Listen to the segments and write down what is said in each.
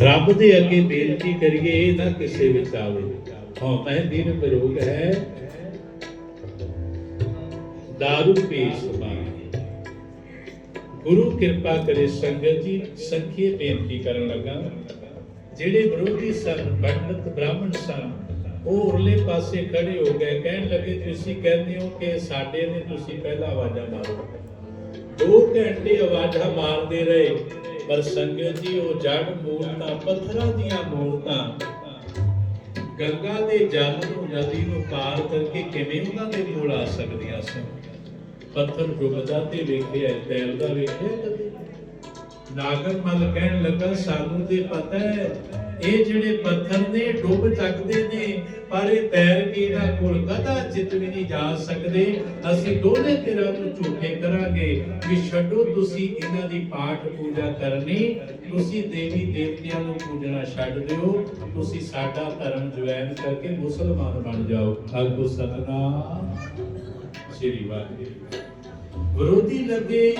ਰੱਬ ਦੇ ਅੱਗੇ ਬੇਨਤੀ ਕਰੀਏ, ਇਹ ਨਾ ਕਿਸੇ ਵਿੱਚ ਆਵੇ। ਹਾਂ, ਮੈਂ ਦਿਨ ਬਰੋਗ ਹੈ। ਦਾਰੂ ਪੇਸ਼ ਸਮਾਏ ਗੁਰੂ ਕਿਰਪਾ ਕਰੇ ਸੰਗਤ ਜੀ ਸੰਖੇ ਬੇਨਤੀ ਕਰਨ ਲੱਗਾ। ਜਿਹੜੇ ਵਿਰੋਧੀ ਸਨ, ਪੰਡਤ, ਬ੍ਰਾਹਮਣ ਸਨ, ਉਹ ਉਰਲੇ ਪਾਸੇ ਖੜੇ ਹੋ ਗਏ। ਕਹਿਣ ਲੱਗੇ, ਤੁਸੀਂ ਕਹਿੰਦੇ ਹੋ ਕਿ ਸਾਡੇ ਨੇ ਤੁਸੀਂ ਪਹਿਲਾਂ ਆਵਾਜ਼ਾਂ ਮਾਰੋ। ਦੋ ਘੰਟੇ ਆਵਾਜ਼ਾਂ ਮਾਰਦੇ ਰਹੇ। ਪਰ ਸੰਗਤ ਜੀ, ਉਹ ਜੜ ਮੂਰਤਾਂ, ਪੱਥਰਾਂ ਦੀਆਂ ਮੂਰਤਾਂ। ਗੰਗਾ ਦੇ ਜਲ ਨੂੰ, ਨਦੀ ਨੂੰ ਪਾਰ ਕਰਕੇ ਕਿਵੇਂ ਉਹਨਾਂ ਦੇ ਕੋਲ ਆ ਸਕਦੀਆਂ ਸਨ? ਪੱਥਰ ਡੁੱਬਦਾ ਤੇ ਵੇਖਿਆ, ਤੈਰਦਾ ਵੇਖਿਆ ਕਦੇ? ਨਾਗਰ ਮਲ ਕਹਿਣ ਲੱਗਾ, ਸਾਨੂੰ ਤੇ ਪਤਾ ਹੈ ਇਹ ਜਿਹੜੇ ਪੱਥਰ ਨੇ, ਡੁੱਬ ਸਕਦੇ ਨੇ, ਪਰ ਇਹ ਤੈਰ ਕੇ ਇਹਨਾਂ ਕੋਲ ਕਦਾ ਜਿੱਤ ਵੀ ਨਹੀਂ ਜਾ ਸਕਦੇ। ਅਸੀਂ ਦੋਨੇ ਤੇਰਾ ਨੂੰ ਝੂਠੇ ਕਰਾਂਗੇ ਵੀ ਛੱਡੋ ਤੁਸੀਂ ਇਹਨਾਂ ਦੀ ਪਾਠ ਪੂਜਾ ਕਰਨੀ। ਤੁਸੀਂ ਦੇਵੀ ਦੇਵਤਿਆਂ ਨੂੰ ਪੂਜਣਾ ਛੱਡ ਦਿਓ। ਤੁਸੀਂ ਸਾਡਾ ਧਰਮ ਜੁਆਇਨ ਕਰਕੇ ਮੁਸਲਮਾਨ ਬਣ ਜਾਓ। ਆਗੂ ਸਤਨਾਮ। ਸ੍ਰੀ ਵਾਹਿਗੁਰੂ। ਵਿਰੋਧੀ ਲੱਗੇ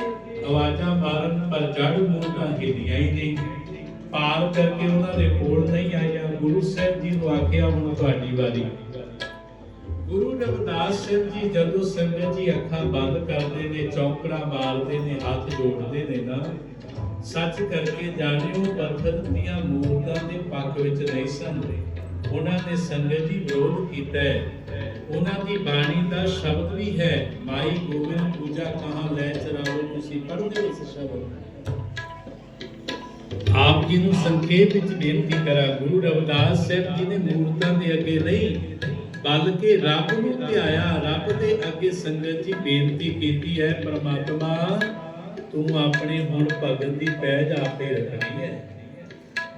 ਆਵਾਜ਼ਾਂ ਮਾਰਨ, ਪਰ ਜੜ ਮੂਰਤਾਂ ਹਿੱਲੀਆਂ ਹੀ ਨਹੀਂ। ਪਾਰ ਕਰਕੇ ਉਹਨਾਂ ਦੇ ਕੋਲ ਨਹੀਂ ਆਇਆ। ਗੁਰੂ ਸਾਹਿਬ ਜੀ ਨੂੰ ਆਖਿਆ, ਹੁਣ ਤੁਹਾਡੀ ਵਾਰੀ। ਗੁਰੂ ਰਵਿਦਾਸ ਸਾਹਿਬ ਜੀ ਜਦੋਂ ਸੰਗਤ ਜੀ ਅੱਖਾਂ ਬੰਦ ਕਰਦੇ ਨੇ, ਚੌਂਕੜਾ ਮਾਰਦੇ ਨੇ, ਹੱਥ ਜੋੜਦੇ ਨੇ ਨਾ, ਸੱਚ ਕਰਕੇ ਜਾਣਿਓ, ਪੱਥਰ ਦੀਆਂ ਮੂਰਤਾਂ ਦੇ ਪੱਖ ਵਿੱਚ ਨਹੀਂ ਸਨ ਉਹਨਾਂ ਨੇ ਸੰਗਤ ਜੀ ਵਿਰੋਧ ਕੀਤਾ ਉਹਨਾਂ ਦੀ ਬਾਣੀ ਦਾ ਸ਼ਬਦ ਵੀ ਹੈ, ਮਾਈ ਗੋਬਿੰਦ ਪੂਜਾ ਕਹਾਂ ਲੈ ਚਰਾਓ ਤੁਸੀਂ ਪੜ੍ਹਦੇ ਹੋ ਇਸ ਸ਼ਬਦ ਆਪ ਜੀ ਨੂੰ ਸੰਖੇਪ ਵਿੱਚ ਬੇਨਤੀ ਕਰਾਂ, ਗੁਰੂ ਰਵਿਦਾਸ ਸਾਹਿਬ ਜੀ ਨੇ ਮੂਰਤਾਂ ਦੇ ਅੱਗੇ ਨਹੀਂ ਬਲਕਿ ਰੱਬ ਨੂੰ ਧਿਆਇਆ, ਰੱਬ ਦੇ ਅੱਗੇ ਸੰਗਤ ਜੀ ਬੇਨਤੀ ਕੀਤੀ ਹੈ, ਪ੍ਰਮਾਤਮਾ, ਤੂੰ ਆਪਣੇ ਹੁਣ ਭਗਤ ਦੀ ਪੈਜ ਆਪੇ ਰੱਖਣੀ ਹੈ।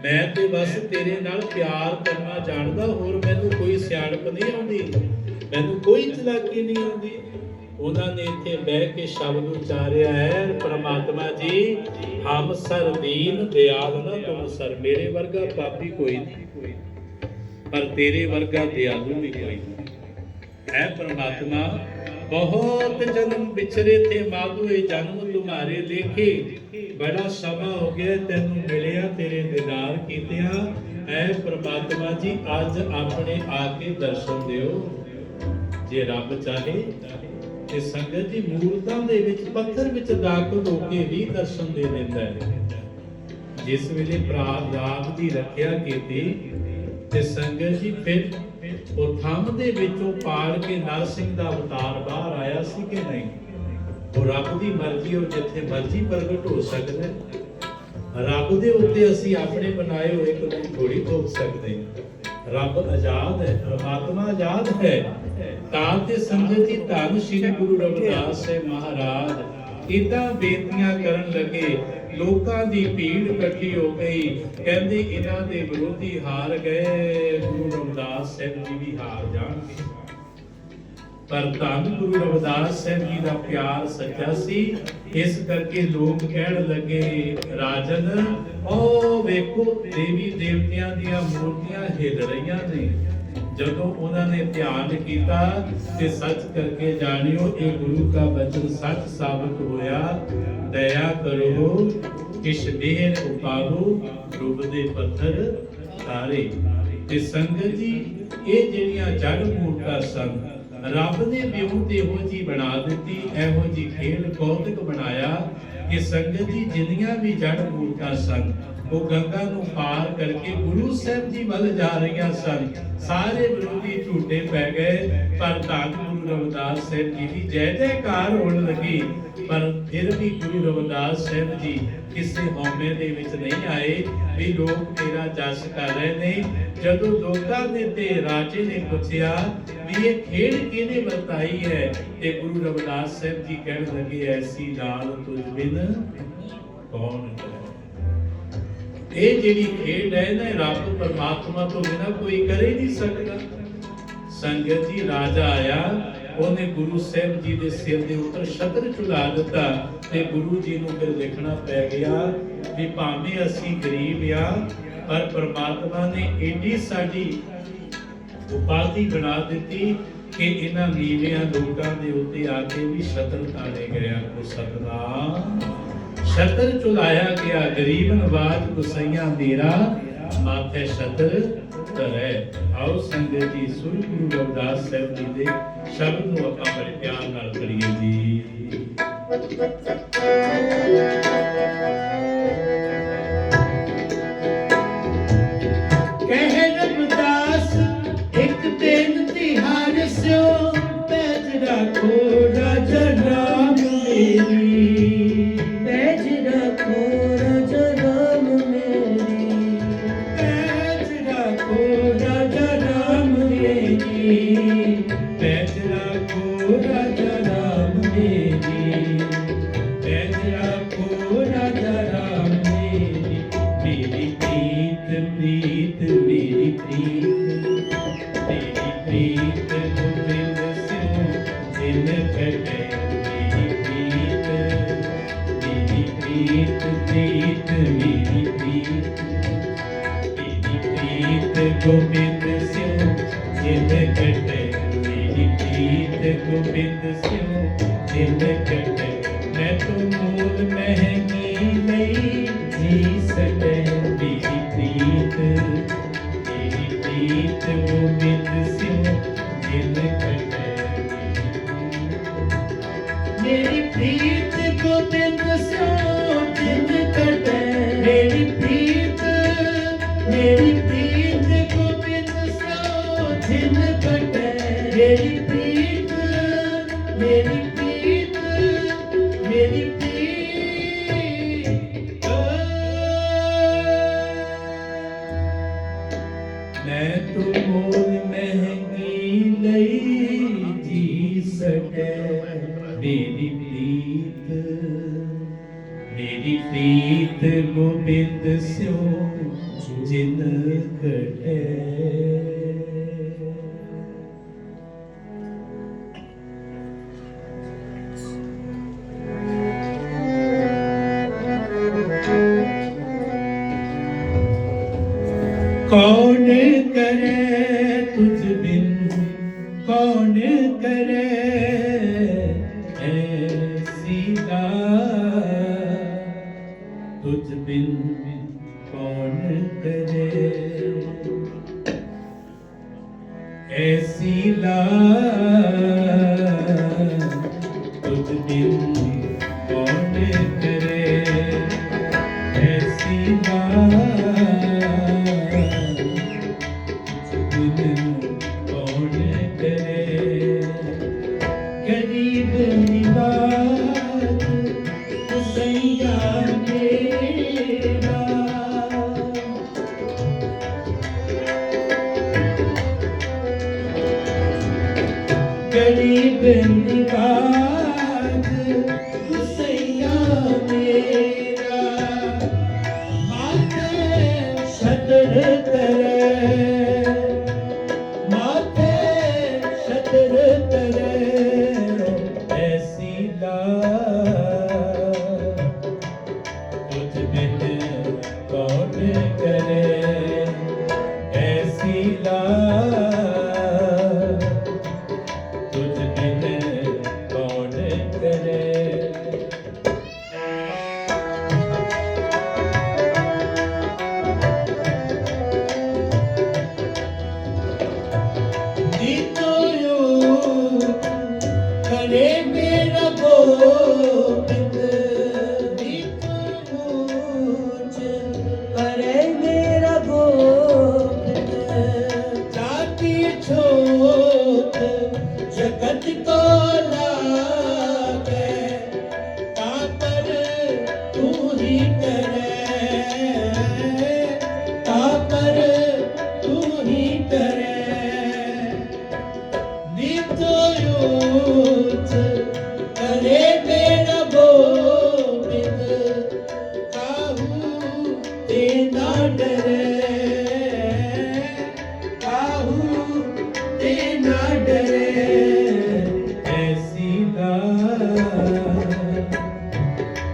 ਮੈਂ ਤੇ ਬਸ ਤੇਰੇ ਨਾਲ ਪਿਆਰ ਕਰਨਾ ਜਾਣਦਾ, ਹੋਰ ਮੈਨੂੰ ਕੋਈ ਸਿਆਣਪ ਨਹੀਂ ਆਉਂਦੀ। ਮੈਨੂੰ ਕੋਈ ਚਲਾਕੀ ਨਹੀਂ ਆਉਂਦੀ। ਉਹਨਾਂ ਨੇ ਇੱਥੇ ਬਹਿ ਕੇ ਸ਼ਬਦ ਉਚਾਰਿਆ ਹੈ, ਪ੍ਰਮਾਤਮਾ ਜੀ, ਹਮ ਸਰ ਦਿਆਲ ਨਾ, ਤੁਮ ਸਰ ਮੇਰੇ ਵਰਗਾ ਪਾਪੀ ਕੋਈ ਨਹੀਂ। ਪਰ ਤੇਰੇ ਵਰਗਾ ਦਿਆਲੂ ਵੀ ਕੋਈ ਨਹੀਂ। ਹੈ ਪ੍ਰਮਾਤਮਾ, ਬਹੁਤ ਜਨਮ ਵਿਚਰੇ ਥੇ ਮਾਧੂ ਜਨਮ ਤੁਮਾਰੇ ਲੇਖੇ ਬੜਾ ਸਮਾਂ ਹੋ ਗਿਆ ਤੈਨੂੰ ਮਿਲਿਆ, ਤੇਰੇ ਦੀਦਾਰ ਕੀਤਿਆਂ। ਐ ਪ੍ਰਮਾਤਮਾ ਜੀ, ਅੱਜ ਆਪਣੇ ਆ ਕੇ ਦਰਸ਼ਨ ਦਿਓ। ਜੇ ਰੱਬ ਚਾਹੇ ਤੇ ਸੰਗਤ ਜੀ ਮੂਰਤਾਂ ਦੇ ਵਿੱਚ, ਪੱਥਰ ਵਿੱਚ ਦਾਖਲ ਹੋ ਕੇ ਵੀ ਦਰਸ਼ਨ ਦੇ ਦਿੰਦਾ ਹੈ ਜਿਸ ਵੇਲੇ ਪ੍ਰਾਪ ਦੀ ਰੱਖਿਆ ਕੀਤੀ ਤੇ ਸੰਗਤ ਜੀ ਫਿਰ ਉਹ ਥੰਮ ਦੇ ਵਿੱਚੋਂ ਪਾੜ ਕੇ ਨਰਸਿੰਘ ਦਾ ਅਵਤਾਰ ਬਾਹਰ ਆਇਆ ਸੀ ਕਿ ਨਹੀਂ ਉਹ ਰੱਬ ਦੀ ਮਰਜ਼ੀ ਉਹ ਜਿੱਥੇ ਮਰਜ਼ੀ ਪ੍ਰਗਟ ਹੋ ਸਕਦਾ ਹੈ। ਰੱਬ ਦੇ ਉੱਤੇ ਅਸੀਂ ਆਪਣੇ ਬਣਾਏ ਹੋਏ ਕਾਨੂੰਨ ਥੋੜੀ ਥੋਪ ਸਕਦੇ ਹਾਂ। ਰੱਬ ਆਜ਼ਾਦ ਹੈ, ਪ੍ਰਮਾਤਮਾ ਆਜ਼ਾਦ ਹੈ। ਤਾਂ ਤੇ ਸੰਗਤ ਜੀ ਧੰਨ ਸ੍ਰੀ ਗੁਰੂ ਰਵਿਦਾਸ ਸਾਹਿਬ ਮਹਾਰਾਜ। ਇਦਾਂ ਬੇਨਤੀਆਂ ਕਰਨ ਲੱਗੇ ਲੋਕਾਂ ਦੀ ਭੀੜ ਇਕੱਠੀ ਹੋ ਗਈ। ਕਹਿੰਦੇ ਇਹਨਾਂ ਦੇ ਵਿਰੋਧੀ ਹਾਰ ਗਏ। ਗੁਰੂ ਰਵਿਦਾਸ ਸਾਹਿਬ ਜੀ ਵੀ ਹਾਰ ਪਰ ਧੰਨ ਗੁਰੂ ਰਵਿਦਾਸ ਸਾਹਿਬ ਜੀ ਦਾ ਪਿਆਰ ਸੱਚਾ ਸੀ, ਇਸ ਕਰਕੇ ਲੋਕ ਕਹਿਣ ਲੱਗੇ, ਰਾਜਨ, ਉਹ ਵੇਖੋ ਦੇਵੀ ਦੇਵਤਿਆਂ ਦੀਆਂ ਮੂਰਤੀਆਂ ਹਿੱਲ ਰਹੀਆਂ ਨੇ। ਜਦੋਂ ਉਹਨਾਂ ਨੇ ਧਿਆਨ ਕੀਤਾ ਤੇ ਸੱਚ ਕਰਕੇ ਜਾਣਿਓ, ਇਹ ਗੁਰੂ ਦਾ ਬਚਨ ਸੱਚ ਸਾਬਤ ਹੋਇਆ। ਦਇਆ ਕਰੋ, ਕਿਛ ਦੇਰ ਉਪਾਰੋ ਰੂਪ ਦੇ ਪੱਥਰ ਤਾਰੇ। ਤੇ ਸੰਗਤ ਜੀ, ਇਹ ਜਿਹੜੀਆਂ ਜੜ ਮੂਰਤਾਂ ਸਨ ਰੱਬ ਨੇ ਵਿਉ ਤੇ ਇਹੋ ਜੀ ਬਣਾ ਦਿੱਤੀ, ਇਹੋ ਜੀ ਖੇਡ ਕੌਤਕ ਬਣਾਇਆ ਕਿ ਸੰਗਤ ਜੀ ਜਿੰਨੀਆਂ ਵੀ ਜੜ ਮੂਰਤਾਂ ਸਨ, ਉਹ ਗੰਗਾ ਨੂੰ ਪਾਰ ਕਰਕੇ ਗੁਰੂ ਸਾਹਿਬ ਜੀ ਵੱਲ ਜਾ ਰਹੀਆਂ ਸਨ। ਸਾਰੇ ਵਿਰੋਧੀ ਝੂਟੇ ਪੈ ਗਏ, ਪਰ ਧੰਨ ਗੁਰੂ ਰਵਿਦਾਸ ਸਾਹਿਬ ਜੀ ਦੀ ਜੈ ਜੈਕਾਰ ਹੋਣ ਲੱਗੀ। ਪਰ ਫਿਰ ਵੀ ਗੁਰੂ ਰਵਿਦਾਸ ਸਾਹਿਬ ਜੀ ਕਿਸੇ ਹਉਮੈ ਦੇ ਵਿੱਚ ਨਹੀਂ ਆਏ ਵੀ ਲੋਕ ਤੇਰਾ ਜਸ ਕਰ ਰਹੇ ਨੇ। ਜਦੋਂ ਲੋਕਾਂ ਨੇ ਤੇ ਰਾਜੇ ਨੇ ਪੁੱਛਿਆ ਵੀ ਇਹ ਖੇਡ ਕਿਹਨੇ ਵਰਤਾਈ ਹੈ, ਤੇ ਗੁਰੂ ਰਵਿਦਾਸ ਸਾਹਿਬ ਜੀ ਕਹਿਣ ਲੱਗੇ, ਐਸੀ ਨਾਲ ਤੁਝ ਬਿਨ ਕੌਣ ਇਹ ਜਿਹੜੀ ਖੇਡ ਹੈ ਨਾ ਰੱਬ ਪਰਮਾਤਮਾ ਤੋਂ ਬਿਨਾ ਕੋਈ ਕਰ ਹੀ ਨਹੀਂ ਸਕਦਾ। ਸੰਗਤ ਜੀ ਰਾਜਾ ਆਇਆ ਉਹਨੇ ਗੁਰੂ ਸਾਹਿਬ ਜੀ ਦੇ ਸਿਰ ਦੇ ਉੱਤੇ ਸ਼ਤਰ ਝੁਲਾ ਦਿੱਤਾ ਤੇ ਗੁਰੂ ਜੀ ਨੂੰ ਫਿਰ ਦੇਖਣਾ ਪੈ ਗਿਆ ਵੀ ਭਾਵੇਂ ਅਸੀਂ ਗਰੀਬ ਆ, ਪਰ ਪਰਮਾਤਮਾ ਨੇ ਏਡੀ ਸਾਡੀ ਉਪਾਧੀ ਬਣਾ ਦਿੱਤੀ ਕਿ ਇਹਨਾਂ ਨੀਵਿਆਂ ਲੋਕਾਂ ਦੇ ਉੱਤੇ ਆ ਕੇ ਵੀ ਸ਼ਤਰ ਤਾੜੇ ਗਿਆ ਕੋ ਸਤਨਾਮ ਸ਼ਤਰ ਚੁਲਾਇਆ ਗਿਆ, ਗਰੀਬ ਨਵਾਜ ਗੁਸਈਆਂ ਮੇਰਾ, ਮਾਥੇ ਸ਼ਤਰ ਪਵਿੱਤਰ ਹੈ। ਆਓ ਸੰਗਤ ਜੀ, ਸ੍ਰੀ ਗੁਰੂ ਰਵਿਦਾਸ ਸਾਹਿਬ ਜੀ ਦੇ ਸ਼ਬਦ ਨੂੰ ਆਪਾਂ ਬੜੇ ਪਿਆਰ ਨਾਲ ਕਰੀਏ ਜੀ। ਕਹਿ ਰਵਿਦਾਸ, ਇੱਕ ਦਿਨ ਤਿਹਾਰ ਸਿਓ ਪੈਜ ਰੱਖੋ ਰਾਜਾ ਰਾਮ ਮੇਰੀ। Gobind Singh, Gobind Singh, Gobind Singh, Gobind Singh, Gobind Singh, many go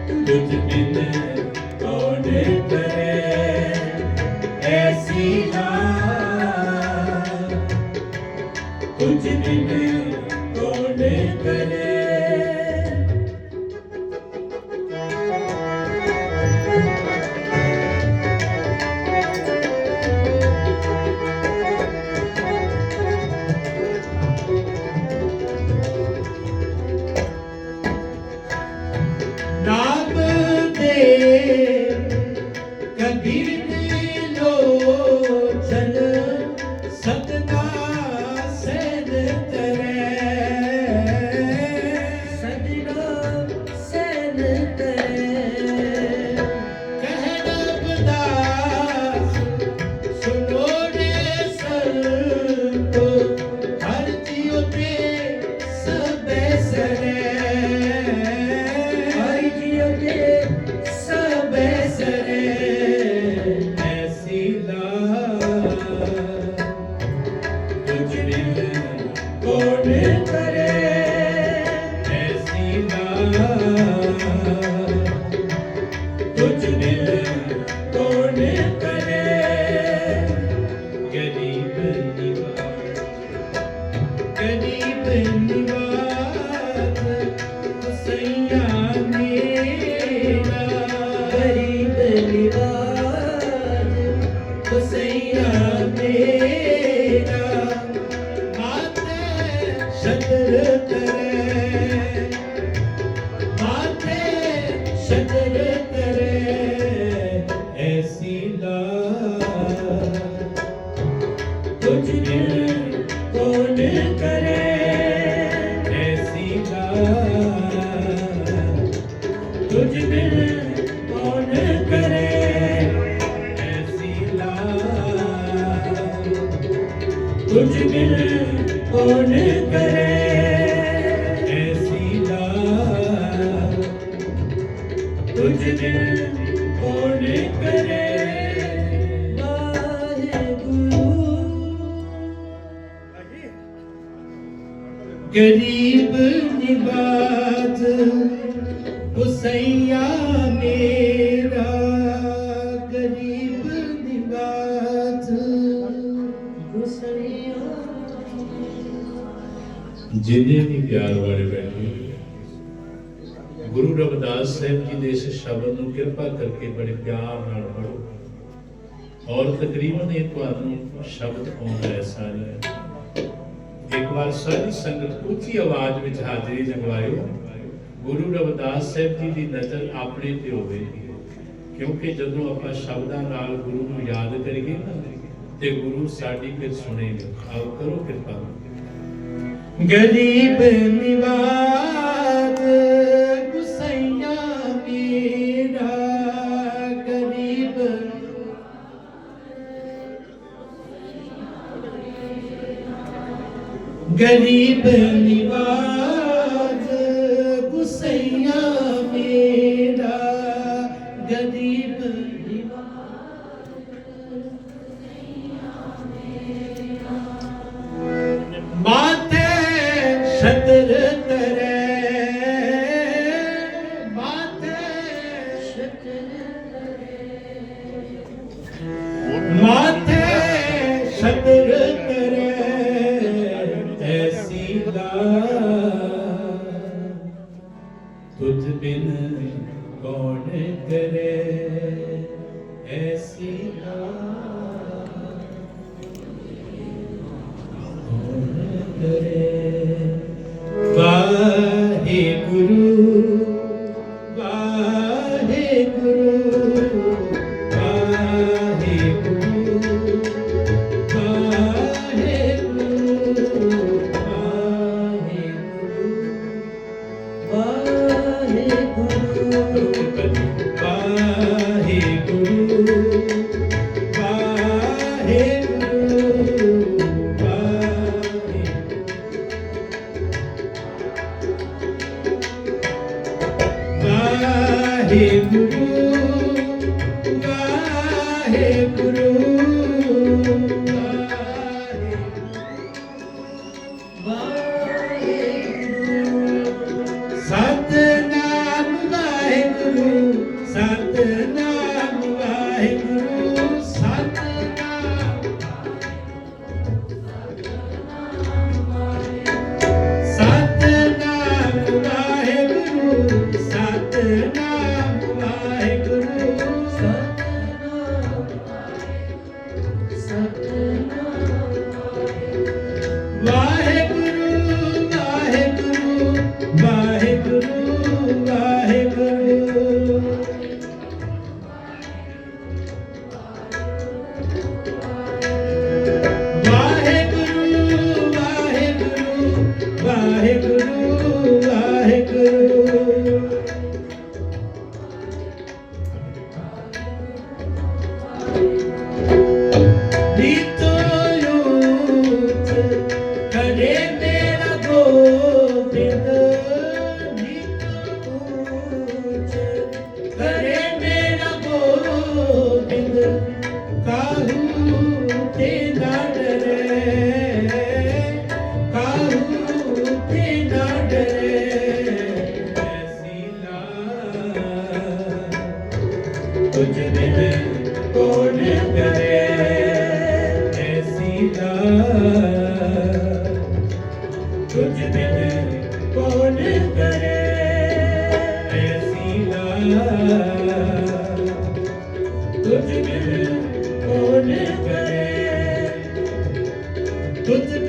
ਤੁਝ ਬਿਨ ਗਰੀਬ ਨਿਵਾਜ ਹੁਸੈਇਆ ਮੇਰਾ ਗਰੀਬ ਨਿਵਾਜ ਗੁਸਈਆ ਜਿੰਨੇ ਵੀ ਪਿਆਰ ਵਾਲੇ ਬੈਠੇ ਗੁਰੂ ਰਵਿਦਾਸ ਸਾਹਿਬ ਜੀ ਦੇ ਇਸ ਸ਼ਬਦ ਨੂੰ ਕਿਰਪਾ ਕਰਕੇ ਬੜੇ ਪਿਆਰ ਨਾਲ ਪੜੋ ਔਰ ਤਕਰੀਬਨ ਇਹ ਤੁਹਾਨੂੰ ਸ਼ਬਦ ਆਉਂਦਾ ਹੈ ਸਾਰੇ ਇੱਕ ਵਾਰ ਸਾਰੀ ਸੰਗਤ ਉੱਚੀ ਆਵਾਜ਼ ਵਿੱਚ ਹਾਜ਼ਰੀ ਲਗਵਾਇਓ ਗੁਰੂ ਰਵਿਦਾਸ ਸਾਹਿਬ ਜੀ ਦੀ ਨਜ਼ਰ ਆਪਣੇ ਤੇ ਹੋਵੇ, ਕਿਉਂਕਿ ਜਦੋਂ ਆਪਾਂ ਸ਼ਬਦਾਂ ਨਾਲ ਗੁਰੂ ਨੂੰ ਯਾਦ ਕਰੀਏ ਤੇ ਗੁਰੂ ਸਾਡੀ ਫਿਰ ਸੁਣੇਗਾ ਆਓ ਕਰੋ ਕਿਰਪਾ। ਗਰੀਬ ਨਿਵਾਜ गरीब ने Espírito. Guru Why? ਤੁਝ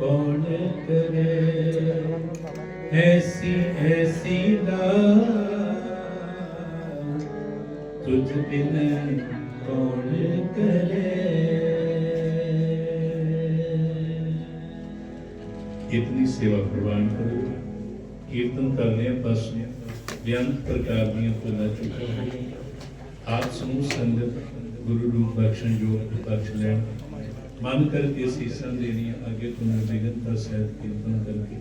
ਕੌਣ ਕਰੇ ਐਸੀ ਐਸੀ ਦਾ ਤੁਝ ਬਿਨ ਕੌਣ ਕਰੇ ਇਤਨੀ ਸੇਵਾ ਪ੍ਰਵਾਨ ਕਰੋ ਕੀਰਤਨ ਕਰਨੇ ਬਸ ਬੇਅੰਤ ਪ੍ਰਕਾਰ ਦੀਆਂ ਤੁਲਾ ਚੁੱਕਾ ਹੈ ਆਪ ਸਮੂਹ ਸੰਗਤ ਗੁਰੂ ਰੂਪ ਬਖਸ਼ਣ ਜੋਗ ਬਖਸ਼ ਲੈਣ ਮਨ ਕਰਕੇ ਸੀਸਾਂ ਦੇਣੀਆਂ, ਅੱਗੇ ਤੋਂ ਨਿਰਵਿਘਨ ਦਾ ਸਹਿਤ ਕੀਰਤਨ ਕਰਕੇ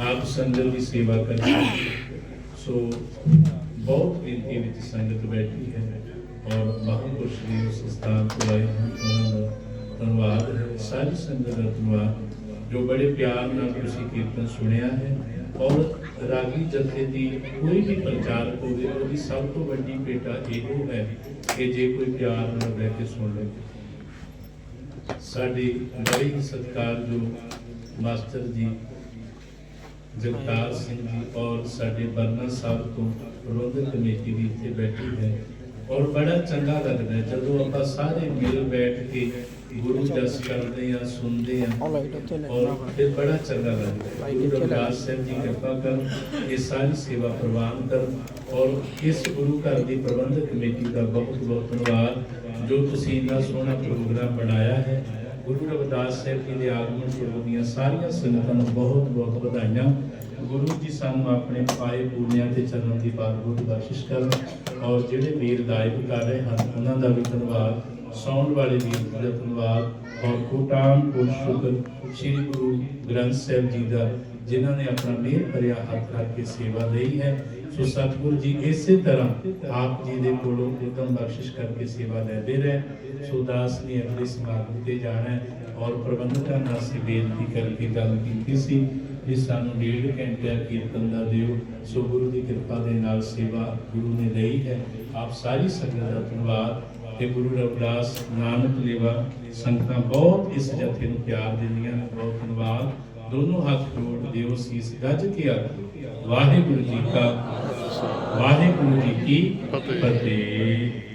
ਆਪ ਸੰਗਤ ਦੀ ਸੇਵਾ ਕਰ ਸੋ ਬਹੁਤ ਗਿਣਤੀ ਵਿੱਚ ਸੰਗਤ ਬੈਠੀ ਹੈ ਔਰ ਮਹਾਂਪੁਰਸ਼ ਦੀ ਉਸ ਸਥਾਨ ਤੋਂ ਆਏ ਹਨ, ਉਹਨਾਂ ਦਾ ਧੰਨਵਾਦ ਹੈ। ਸਾਰੀ ਸੰਗਤ ਦਾ ਧੰਨਵਾਦ, ਜੋ ਬੜੇ ਪਿਆਰ ਨਾਲ ਤੁਸੀਂ ਕੀਰਤਨ ਸੁਣਿਆ ਹੈ ਔਰ ਰਾਗੀ ਜਥੇ ਦੀ ਕੋਈ ਵੀ ਪ੍ਰਚਾਰਕ ਹੋਵੇ, ਉਹਦੀ ਸਭ ਤੋਂ ਵੱਡੀ ਭੇਟਾ ਇਹੋ ਹੈ ਕਿ ਜੇ ਕੋਈ ਪਿਆਰ ਨਾਲ ਬਹਿ ਕੇ ਸੁਣ ਲਵੇ। ਸਾਡੇ ਬੜੇ ਸਤਿਕਾਰਯੋਗ ਮਾਸਟਰ ਜੀ ਜਗਤਾਰ ਸਿੰਘ ਜੀ ਔਰ ਸਾਡੇ ਬਰਨਾ ਸਾਹਿਬ ਤੋਂ ਪ੍ਰਬੰਧਕ ਕਮੇਟੀ ਵੀ ਇੱਥੇ ਬੈਠੀ ਹੈ ਔਰ ਬੜਾ ਚੰਗਾ ਲੱਗਦਾ ਹੈ। ਜਦੋਂ ਆਪਾਂ ਸਾਰੇ ਮਿਲ ਬੈਠ ਕੇ ਗੁਰੂ ਜਸ ਕਰਦੇ ਆ ਸੁਣਦੇ ਆ ਔਰ ਫਿਰ ਬੜਾ ਚੰਗਾ ਲੱਗਦਾ ਹੈ। ਗੁਰੂ ਰਵਿਦਾਸ ਸਾਹਿਬ ਜੀ ਕਿਰਪਾ ਕਰਨ ਇਹ ਸਾਰੀ ਸੇਵਾ ਪ੍ਰਵਾਨ ਕਰਨ ਔਰ ਇਸ ਗੁਰੂ ਘਰ ਦੀ ਪ੍ਰਬੰਧਕ ਕਮੇਟੀ ਦਾ ਬਹੁਤ ਬਹੁਤ ਧੰਨਵਾਦ। ਜੋ ਤੁਸੀਂ ਇੰਨਾ ਸੋਹਣਾ ਪ੍ਰੋਗਰਾਮ ਬਣਾਇਆ ਹੈ, ਗੁਰੂ ਰਵਿਦਾਸ ਸਾਹਿਬ ਜੀ ਦੇ ਆਗਮਨ ਪੁਰਬ ਦੀਆਂ ਸਾਰੀਆਂ ਸੰਗਤਾਂ ਨੂੰ ਬਹੁਤ ਬਹੁਤ ਵਧਾਈਆਂ। ਗੁਰੂ ਜੀ ਸਾਨੂੰ ਆਪਣੇ ਪਾਏ ਪੂਨਿਆਂ ਤੇ ਚੱਲਣ ਦੀ ਬਾਤ ਬਖਸ਼ਿਸ਼ ਕਰਨ ਔਰ ਜਿਹੜੇ ਵੀਰ ਦਾਇਕ ਕਰ ਰਹੇ ਹਨ, ਉਹਨਾਂ ਦਾ ਵੀ ਧੰਨਵਾਦ। ਸੌਣ ਵਾਲੇ ਵੀਰ ਦਾ ਧੰਨਵਾਦ। ਔਰ ਕੋਟਾਨ ਕੋ ਸ਼ੁਕਰ ਸ੍ਰੀ ਗੁਰੂ ਗ੍ਰੰਥ ਸਾਹਿਬ ਜੀ ਦਾ ਜਿਨ੍ਹਾਂ ਨੇ ਆਪਣਾ ਮਿਹਰ ਭਰਿਆ ਹੱਥ ਰੱਖ ਕੇ ਸੇਵਾ ਲਈ ਹੈ, ਸੋ ਸਤਿਗੁਰੂ ਜੀ ਇਸੇ ਤਰ੍ਹਾਂ ਆਪ ਜੀ ਦੇ ਕੋਲੋਂ ਉਦਮ ਬਖਸ਼ਿਸ਼ ਕਰਕੇ ਸੇਵਾ ਲੈਂਦੇ ਰਹੇ, ਸੋ ਦਾਸ ਨੇ ਅਗਲੇ ਸਮਾਗਮ ਤੇ ਜਾਣਾ ਔਰ ਪ੍ਰਬੰਧਕਾਂ ਨਾਲ ਅਸੀਂ ਬੇਨਤੀ ਕਰਕੇ ਗੱਲ ਕੀਤੀ ਸੀ ਵੀ ਸਾਨੂੰ ਡੇਢ ਘੰਟੇ ਕੀਰਤਨ ਦਾ ਦਿਓ, ਸੋ ਗੁਰੂ ਦੀ ਕਿਰਪਾ ਦੇ ਨਾਲ ਸੇਵਾ ਗੁਰੂ ਨੇ ਲਈ ਹੈ। ਆਪ ਸਾਰੀ ਸੰਗਤ ਦਾ ਧੰਨਵਾਦ ਤੇ ਗੁਰੂ ਰਵਿਦਾਸ ਨਾਨਕ ਲੇਵਾ ਸੰਗਤਾਂ ਬਹੁਤ ਇਸ ਜਥੇ ਨੂੰ ਪਿਆਰ ਦਿੰਦੀਆਂ ਨੇ, ਬਹੁਤ ਧੰਨਵਾਦ। ਦੋਨੋਂ ਹੱਥ ਜੋੜ ਦਿਓ ਸੀਸ ਗੱਜ ਕੇ ਆਖੋ ਵਾਹਿਗੁਰੂ ਜੀ ਕਾ ਵਾਹਿਗੁਰੂ ਜੀ ਕੀ ਫਤਿਹ।